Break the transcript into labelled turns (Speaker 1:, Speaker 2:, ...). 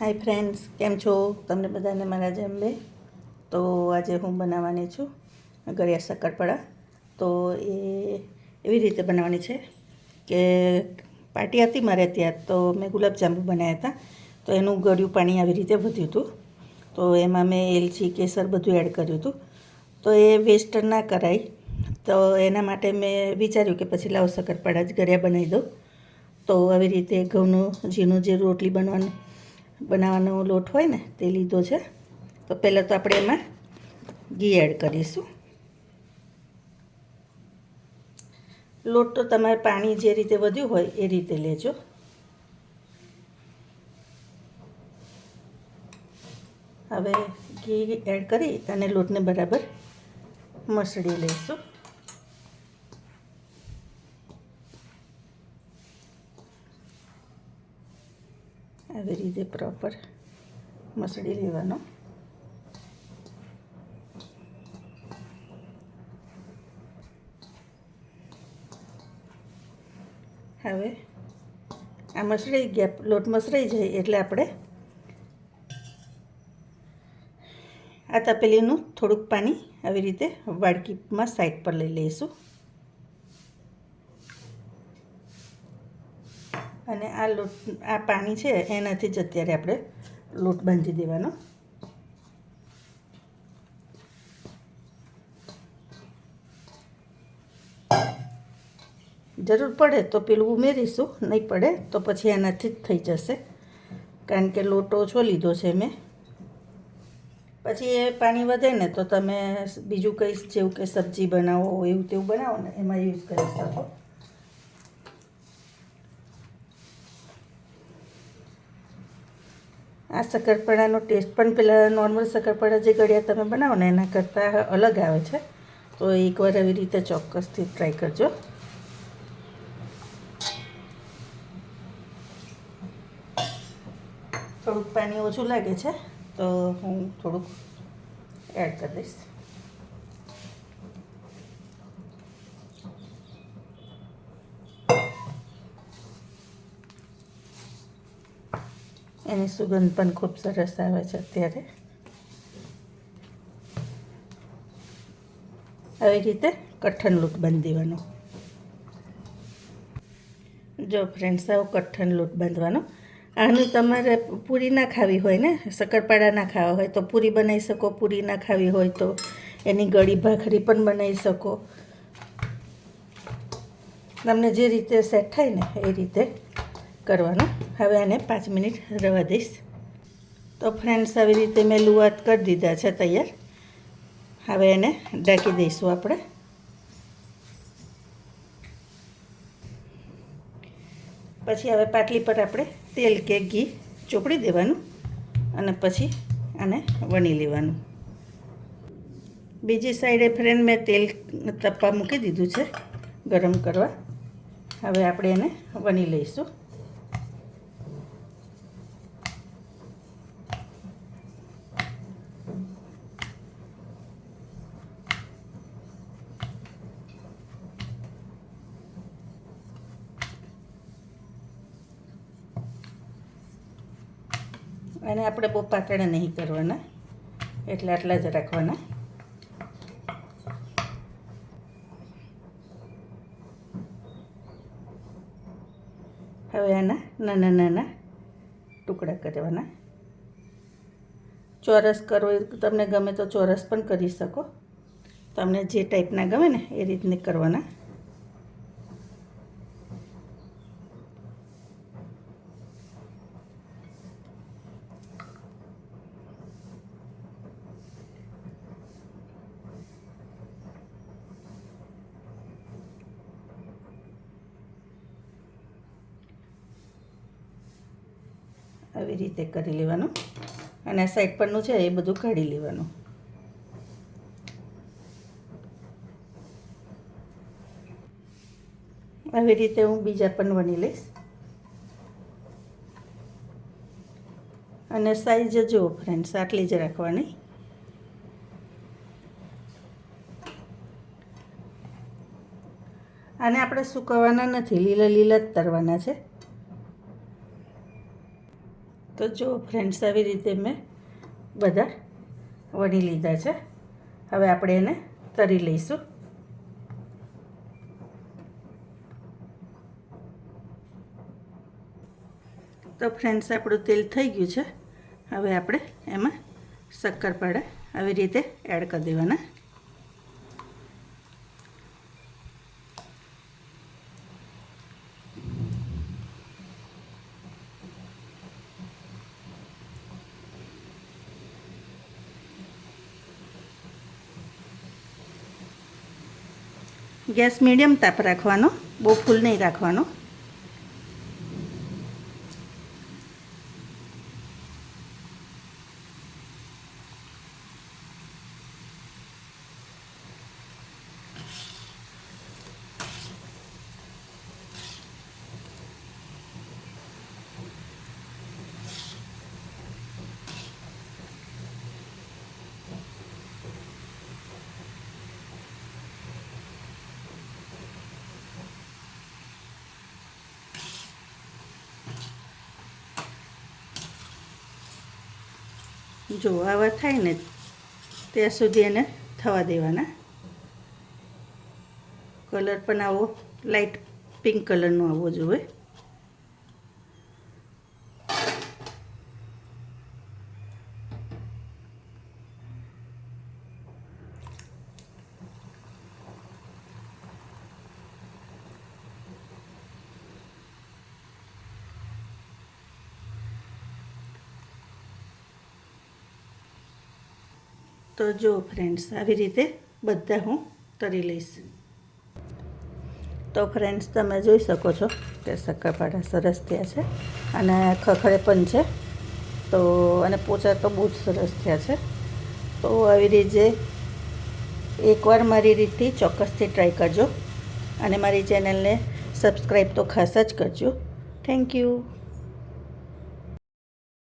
Speaker 1: Hi friends કેમ છો? તમને બધાને મારા જેમ બે? તો આજે હું બનાવવાની છું ગળ્યા શક્કરપારા તો એ એવી રીતે બનાવવાની છે કે પાર્ટી હતી મારે ત્યાં, તો મેં ગુલાબજાંબુ બનાવ્યા હતા. તો એનું ગળ્યું પાણી આવી રીતે વધ્યું હતું. તો એમાં મેં એલચી, કેસર બધું એડ કર્યું હતું. તો એ વેસ્ટ ના કરાય. તો એના માટે મેં વિચાર્યું કે પછી લાવ શક્કરપારા જ ગળ્યા બનાવી દઉં. તો આવી રીતે ઘઉંનું, ઝીણું જે રોટલી બનવાનું બનાવવાનો લોટ હોય ને, તે લીધો છે. તો પહેલાં તો આપણે એમાં ઘી એડ કરીશું. લોટ તો તમારે પાણી જે રીતે વધ્યું હોય એ રીતે લેજો. હવે ઘી એડ કરી અને લોટને બરાબર મસળી લઈશું. આવી રીતે પ્રોપર મસળી લેવાનો. હવે આ મસળી ગયા લોટ મસળાઈ જાય એટલે આપણે આ તપેલીનું થોડુંક પાણી આવી રીતે વાડકીમાં સાઈડ પર લઈ લઈશું. અને આ લોટ, આ પાણી છે, એનાથી જ અત્યારે આપણે લોટ બાંધી દેવાનો. જરૂર પડે તો પેલું ઉમેરીશું, નહીં પડે તો પછી એનાથી જ થઈ જશે. કારણ કે લોટ ઓછો લીધો છે મેં. પછી એ પાણી વધે ને તો તમે બીજું કંઈ જેવું કે સબ્જી બનાવો, એવું તેવું બનાવો ને, એમાં યુઝ કરી શકો. આ શક્કરપારાનો ટેસ્ટ પણ પેલા નોર્મલ શક્કરપારા જે ગળ્યા તમે બનાવો ને એના કરતાં અલગ આવે છે. તો એકવાર આવી રીતે ચોક્કસથી ટ્રાય કરજો. થોડુંક પાણી ઓછું લાગે છે, તો હું થોડુંક એડ કરી દઈશ. એની સુગંધ પણ ખૂબ સરસ આવે છે અત્યારે. આવી રીતે કઠણ લોટ બાંધી દેવાનો જો ફ્રેન્ડ્સ આવો કઠણ લોટ બાંધવાનો. આનું તમારે પૂરી ના ખાવી હોય ને શક્કરપાડા ના ખાવા હોય તો પૂરી બનાવી શકો, પૂરી ના ખાવી હોય તો એની ગળી ભાખરી પણ બનાવી શકો. તમને જે રીતે સેટ થાય ને એ રીતે કરવાનું. હવે આને પાંચ મિનિટ રવા દઈશ. તો ફ્રેન્ડ્સ આવી રીતે મેં લુવાત કરી દીધા છે તૈયાર. હવે એને ઢાંકી દઈશું આપણે. પછી હવે પાટલી પર આપણે તેલ કે ઘી ચોપડી દેવાનું અને પછી આને વણી લેવાનું. બીજી સાઈડે ફ્રેન્ડ મેં તેલ તપ્પા મૂકી દીધું છે ગરમ કરવા. હવે આપણે એને વણી લઈશું. અને આપણે બહુ પાતળા નહીં કરવાના. એટલે આટલા જ રાખવાના. હવે આના નાના નાના ટુકડા કરવાના. ચોરસ કરો તમને ગમે તો ચોરસ પણ કરી શકો. તમને જે ટાઈપના ગમે ને એ રીતને કરવાના. આવી રીતે કરી લેવાનું. અને આ સાઈડ પરનું છે એ બધું કાઢી લેવાનું. આવી રીતે હું બીજા પણ વણી લઈશ. અને સાઈઝ જુઓ ફ્રેન્ડ્સ આટલી જ રાખવાની. આને આપણે સુકવવાના નથી, લીલા લીલા જ તરવાના છે. તો જો ફ્રેન્ડ્સ આવી રીતે મેં બધા વણી લીધા છે. હવે આપણે એને તરી લઈશું. તો ફ્રેન્ડ્સ, આપણું તેલ થઈ ગયું છે. હવે આપણે એમાં શક્કરપારા આવી રીતે એડ કરી દેવાના. ગેસ મીડિયમ તાપ રાખવાનો બહુ ફૂલ નહીં રાખવાનો. જો આવા થાય ને, ત્યાં સુધી એને થવા દેવાના. કલર પણ આવો લાઈટ પિંક કલરનો આવવો જોઈએ તો જો ફ્રેન્ડ્સ આવી રીતે બધા હું તરી લઈશ. તો ફ્રેન્ડ્સ તમે જોઈ શકો છો કે શક્કરપારા સરસ થયા છે અને ખખડે પણ છે. તો અને પોચા તો બહુ જ સરસ થયા છે. તો આવી રીતે એકવાર મારી રીતથી ચોક્કસથી ટ્રાય કરજો અને મારી ચેનલને સબસ્ક્રાઈબ તો ખાસ જ કરજો. Thank you